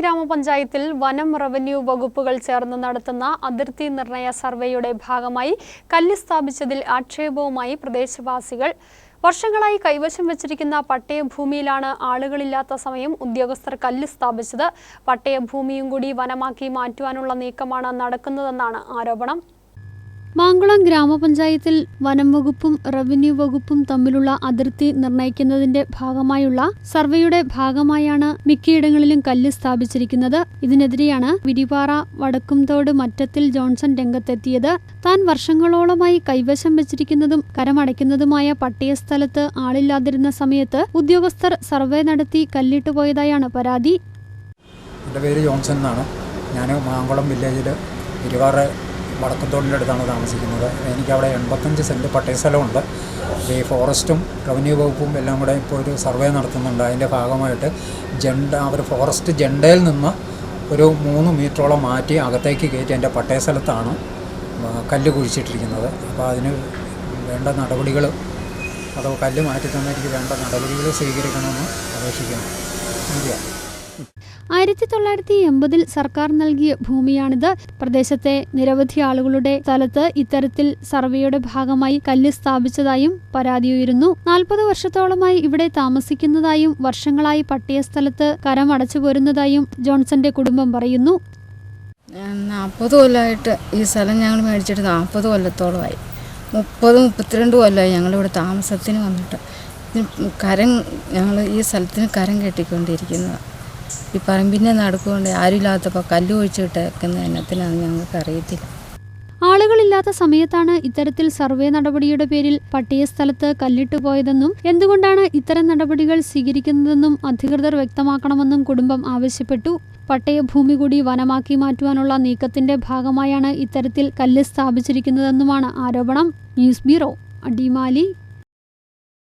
ഗ്രാമപഞ്ചായത്തിൽ വനം റവന്യൂ വകുപ്പുകൾ ചേർന്ന് നടത്തുന്ന അതിർത്തി നിർണയ സർവേയുടെ ഭാഗമായി കല്ല് സ്ഥാപിച്ചതിൽ ആക്ഷേപവുമായി പ്രദേശവാസികൾ. വർഷങ്ങളായി കൈവശം വെച്ചിരിക്കുന്ന പട്ടയഭൂമിയിലാണ് ആളുകളില്ലാത്ത സമയം ഉദ്യോഗസ്ഥർ കല്ല് സ്ഥാപിച്ചത്. പട്ടയഭൂമിയും കൂടി വനമാക്കി മാറ്റുവാനുള്ള നീക്കമാണ് നടക്കുന്നതെന്നാണ് ആരോപണം. മാങ്കുളം ഗ്രാമപഞ്ചായത്തിൽ വനം വകുപ്പും റവന്യൂ വകുപ്പും തമ്മിലുള്ള അതിർത്തി നിർണയിക്കുന്നതിന്റെ ഭാഗമായുള്ള സർവേയുടെ ഭാഗമായാണ് മിക്കയിടങ്ങളിലും കല്ല് സ്ഥാപിച്ചിരിക്കുന്നത്. ഇതിനെതിരെയാണ് വിരിപാറ വടക്കുംതോട് മറ്റത്തിൽ ജോൺസൺ രംഗത്തെത്തിയത്. താൻ വർഷങ്ങളോളമായി കൈവശം വെച്ചിരിക്കുന്നതും കരമടയ്ക്കുന്നതുമായ പട്ടിയ സ്ഥലത്ത് ആളില്ലാതിരുന്ന സമയത്ത് ഉദ്യോഗസ്ഥർ സർവേ നടത്തി കല്ലിട്ടു പോയതായാണ് പരാതി. എന്റെ പേര് ജോൺസൺ എന്നാണ്. ഞാൻ മാങ്കുളം വില്ലേജിൽ ഇരുവാറ വടക്കത്തോടിന്റെ അടുത്താണ് താമസിക്കുന്നത്. എനിക്കവിടെ എൺപത്തഞ്ച് സെന്റ് പട്ടയ സ്ഥലമുണ്ട്. ഈ ഫോറസ്റ്റും റവന്യൂ വകുപ്പും എല്ലാം കൂടെ ഇപ്പോൾ ഒരു സർവേ നടത്തുന്നുണ്ട്. അതിന്റെ ഭാഗമായിട്ട് ജണ്ട അവർ ഫോറസ്റ്റ് ജണ്ടയിൽ നിന്ന് ഒരു മൂന്ന് മീറ്ററോളം മാറ്റി അകത്തേക്ക് കയറ്റി എന്റെ പട്ടയ സ്ഥലത്താണ് കല്ല് കുഴിച്ചിട്ടിരിക്കുന്നത്. അപ്പോൾ അതിന് വേണ്ട നടപടികൾ അതോ കല്ല് മാറ്റി തന്നെ എനിക്ക് വേണ്ട നടപടികൾ സ്വീകരിക്കണമെന്ന് അപേക്ഷിക്കുന്നു. ആയിരത്തി തൊള്ളായിരത്തി എൺപതിൽ സർക്കാർ നൽകിയ ഭൂമിയാണിത്. പ്രദേശത്തെ നിരവധി ആളുകളുടെ സ്ഥലത്ത് ഇത്തരത്തിൽ സർവേയുടെ ഭാഗമായി കല്ല് സ്ഥാപിച്ചതായും പരാതി ഉയരുന്നു. നാൽപ്പത് വർഷത്തോളമായി ഇവിടെ താമസിക്കുന്നതായും വർഷങ്ങളായി പട്ടിയ സ്ഥലത്ത് കരമടച്ചു പോരുന്നതായും ജോൺസന്റെ കുടുംബം പറയുന്നു. നാൽപ്പത് കൊല്ലമായിട്ട് ഈ സ്ഥലം ഞങ്ങൾ മേടിച്ചിട്ട് നാൽപ്പത് കൊല്ലത്തോളമായി. മുപ്പത് മുപ്പത്തിരണ്ട് കൊല്ലമായി ഞങ്ങളിവിടെ താമസത്തിന് വന്നിട്ട്. കരം ഞങ്ങൾ ഈ സ്ഥലത്തിന് കരം കെട്ടിക്കൊണ്ടിരിക്കുന്നതാണ് ഈ പറമ്പിന്റെ നടുക്കൊണ്ട് ആരുമില്ലാത്തപ്പോൾ കല്ല് ഒഴിച്ചിട്ടേക്കുന്ന എണ്ണത്തിനാണ് ഞങ്ങൾക്ക് അറിയത്തില്ല. ആളുകളില്ലാത്ത സമയത്താണ് ഇത്തരത്തിൽ സർവേ നടപടിയുടെ പേരിൽ പട്ടിയ സ്ഥലത്ത് കല്ലിട്ട് പോയതെന്നും എന്തുകൊണ്ടാണ് ഇത്തരം നടപടികൾ സ്വീകരിക്കുന്നതെന്നും അധികൃതർ വ്യക്തമാക്കണമെന്നും കുടുംബം ആവശ്യപ്പെട്ടു. പട്ടയ ഭൂമി കൂടി വനമാക്കി മാറ്റുവാനുള്ള നീക്കത്തിന്റെ ഭാഗമായാണ് ഇത്തരത്തിൽ കല്ല് സ്ഥാപിച്ചിരിക്കുന്നതെന്നുമാണ് ആരോപണം. News bureau Adimali.